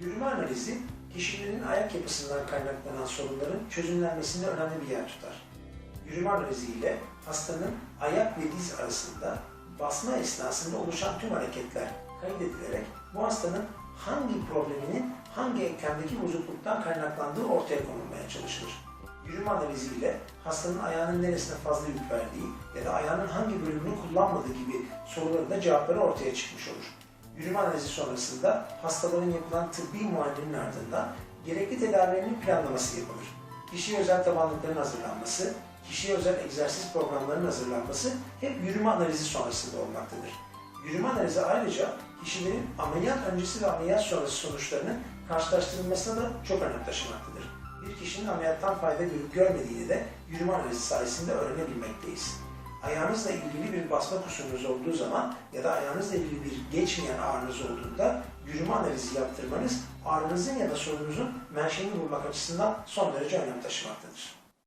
Yürüme analizi, kişilerin ayak yapısından kaynaklanan sorunların çözümlenmesinde önemli bir yer tutar. Yürüme analizi ile hastanın ayak ve diz arasında basma esnasında oluşan tüm hareketler kaydedilerek bu hastanın hangi probleminin hangi eklemdeki bozukluktan kaynaklandığı ortaya konulmaya çalışılır. Yürüme analizi ile hastanın ayağının neresine fazla yük verdiği ya da ayağının hangi bölümünü kullanmadığı gibi soruların da cevapları ortaya çıkmış olur. Yürüme analizi sonrasında hastaların yapılan tıbbi muayenenin ardından gerekli tedavilerinin planlaması yapılır. Kişiye özel tabanlıkların hazırlanması, kişiye özel egzersiz programlarının hazırlanması hep yürüme analizi sonrasında olmaktadır. Yürüme analizi ayrıca kişilerin ameliyat öncesi ve ameliyat sonrası sonuçlarının karşılaştırılmasına da çok önem taşımaktadır. Bir kişinin ameliyattan fayda görüp görmediğini de yürüme analizi sayesinde öğrenebilmekteyiz. Ayağınızla ilgili bir basma kusurunuz olduğu zaman ya da ayağınızla ilgili bir geçmeyen ağrınız olduğunda yürüme analizi yaptırmanız ağrınızın ya da sorununuzun menşeini bulmak açısından son derece önem taşımaktadır.